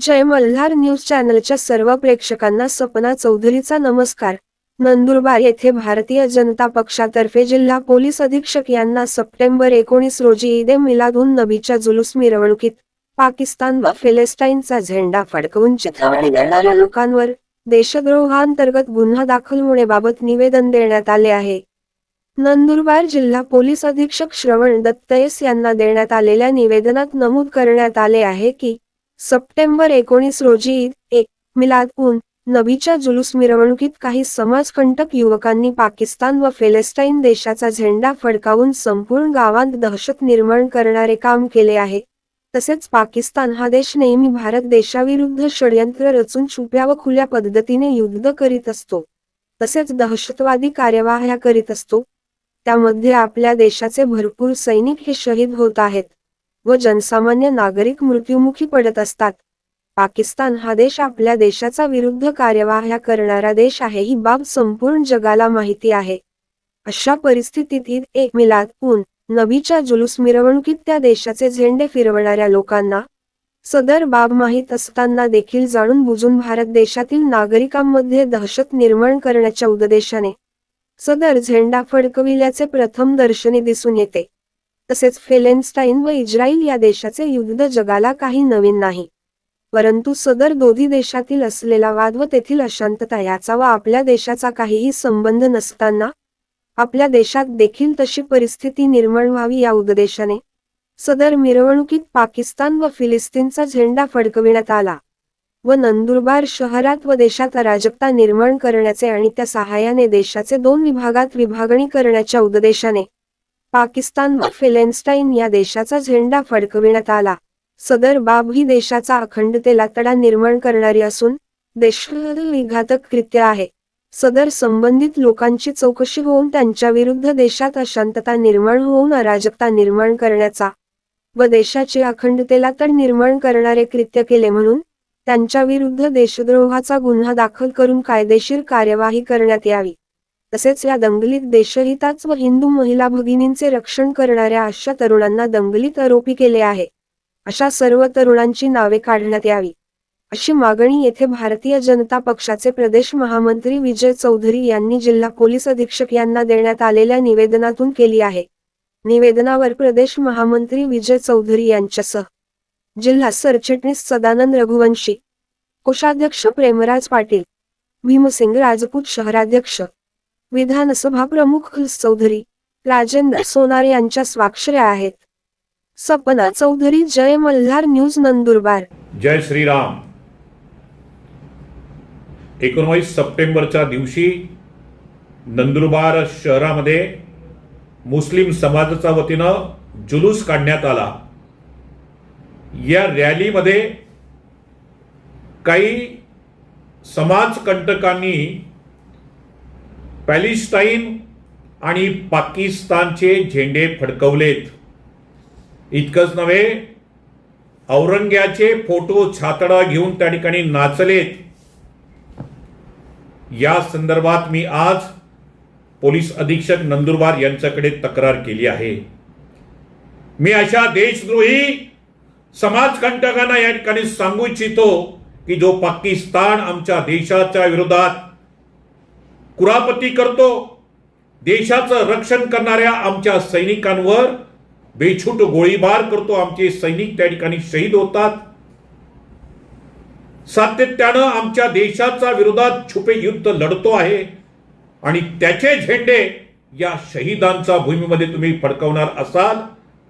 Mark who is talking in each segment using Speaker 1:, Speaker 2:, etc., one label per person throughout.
Speaker 1: जय Malhar news चॅनलच्या सर्व प्रेक्षकांना सपना चौधरीचा नमस्कार. नंदुरबार येथे भारतीय जनता पक्षातर्फे जिल्हा पोलीस अधीक्षक यांना सप्टेंबर एकोणीस रोजी ईद ए नबीच्या जुलूस मिरवणुकीत पाकिस्तान व फिलेस्टाईनचा झेंडा फडकवून चिथावणी देणाऱ्या लोकांवर देशद्रोहांतर्गत गुन्हा दाखल होण्याबाबत निवेदन देण्यात आले आहे. नंदुरबार जिल्हा पोलीस अधीक्षक श्रवण दत्तयस यांना देण्यात आलेल्या निवेदनात नमूद करण्यात आले आहे की सप्टेंबर एकोणीस रोजी ईद एक मिलाद उन नबीच्या जुलूस मिरवणुकीत काही समाजकंटक युवकांनी पाकिस्तान व फेलेस्टाईन देशाचा झेंडा फडकावून संपूर्ण गावात दहशत निर्माण करणारे काम केले आहे. तसेच पाकिस्तान हा देश नेहमी भारत देशाविरुद्ध षडयंत्र रचून छुप्या व खुल्या पद्धतीने युद्ध करीत असतो. तसेच दहशतवादी कार्यवाह्या करीत असतो. त्यामध्ये आपल्या देशाचे भरपूर सैनिक हे शहीद होत आहेत. व जनसामान्य नागरिक मृत्युमुखी पडत असतात. पाकिस्तान हा देश आपल्या देशाचा विरुद्ध कार्यवाह्या करणारा देश आहे ही बाब संपूर्ण जगाला माहिती आहे. अशा परिस्थितीत ईद एक मिलाद उन नबीच्या जुलूस मिरवणुकीत त्या देशाचे झेंडे फिरवणाऱ्या लोकांना सदर बाब माहीत असताना देखील जाणून बुजून भारत देशातील नागरिकांमध्ये दहशत निर्माण करण्याच्या उद्देशाने सदर झेंडा फडकविल्याचे प्रथम दर्शनी दिसून येते. तसेच फेलेन्स्टाईन व इस्रायल या देशाचे युद्ध जगाला काही नवीन नाही. परंतु सदर दोन्ही देशातील असलेला वाद व तेथील अशांतता याचा व आपल्या देशाचा काहीही संबंध नसताना आपल्या देशात देखील तशी परिस्थिती निर्माण व्हावी या उद्देशाने सदर मिरवणुकीत पाकिस्तान व फिलिस्तीनचा झेंडा फडकविण्यात आला व नंदुरबार शहरात व देशात अराजकता निर्माण करण्याचे आणि त्या सहाय्याने देशाचे दोन विभागात विभागणी करण्याच्या उद्देशाने पाकिस्तान व फिलेन्स्टाईन या देशाचा झेंडा फडकविण्यात आला. सदर बाब ही देशाचा अखंडतेला तडा निर्माण करणारी असून देशघातक कृत्य आहे. सदर संबंधित लोकांची चौकशी होऊन त्यांच्या विरुद्ध देशात अशांतता निर्माण होऊन अराजकता निर्माण करण्याचा व देशाची अखंडतेला तड निर्माण करणारे कृत्य केले म्हणून त्यांच्या विरुद्ध देशद्रोहाचा गुन्हा दाखल करून कायदेशीर कार्यवाही करण्यात यावी. तसेच या दंगलीत देशहिताच व हिंदू महिला भगिनींचे रक्षण करणाऱ्या अशा तरुणांना दंगलीत आरोपी केले आहे. अशा सर्व तरुणांची नावे काढण्यात यावी. अशी मागणी येथे भारतीय जनता पक्षाचे प्रदेश महामंत्री विजय चौधरी यांनी जिल्हा पोलीस अधीक्षक यांना देण्यात आलेल्या निवेदनातून केली आहे. निवेदनावर प्रदेश महामंत्री विजय चौधरी यांच्यासह जिल्हा सरचिटणीस सदानंद रघुवंशी कोषाध्यक्ष प्रेमराज पाटील भीमसिंग राजपूत शहराध्यक्ष विधानसभा प्रमुख चौधरी राजेंद्र सोनार यांच्या स्वाक्षऱ्या आहेत. सपना चौधरी जय मल्हार न्यूज नंदुरबार.
Speaker 2: जय श्रीराम. एकोणवीस सप्टेंबरच्या दिवशी नंदुरबार शहरामध्ये मुस्लिम समाजाच्या वतीनं जुलूस काढण्यात आला. या रॅलीमध्ये काही समाजकंटकांनी पॅलिस्टाईन आणि पाकिस्तानचे झेंडे फडकवलेत. इतकंच नव्हे औरंग्याचे फोटो छातडा घेऊन त्या ठिकाणी नाचलेत. या संदर्भात मी आज पोलीस अधीक्षक नंदुरबार यांच्याकडे तक्रार केली आहे. मी अशा देशद्रोही समाजकंटकांना या ठिकाणी सांगू इच्छितो की जो पाकिस्तान आमच्या देशाच्या विरोधात कुरापती करतो देशाचं रक्षण करणाऱ्या आमच्या सैनिकांवर बेछूट गोळीबार करतो. आमचे सैनिक त्या ठिकाणी शहीद होतात. सातत्यानं आमच्या देशाच्या विरोधात छुपे युद्ध लढतो आहे आणि त्याचे झेंडे या शहीदांचा भूमीमध्ये तुम्ही फडकवणार असाल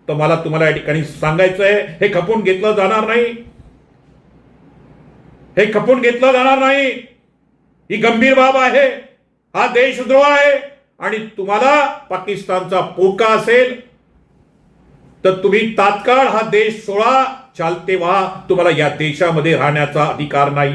Speaker 2: तर मला तुम्हाला या ठिकाणी सांगायचं आहे हे खपून घेतलं जाणार नाही. हे खपून घेतलं जाणार नाही. ही गंभीर बाब आहे. हा देशद्रोह आहे आणि तुम्हाला पाकिस्तानचा पोका असेल तर तुम्ही तात्काळ हा देश सोळा चालते व्हा. तुम्हाला या देशामध्ये राहण्याचा अधिकार नाही.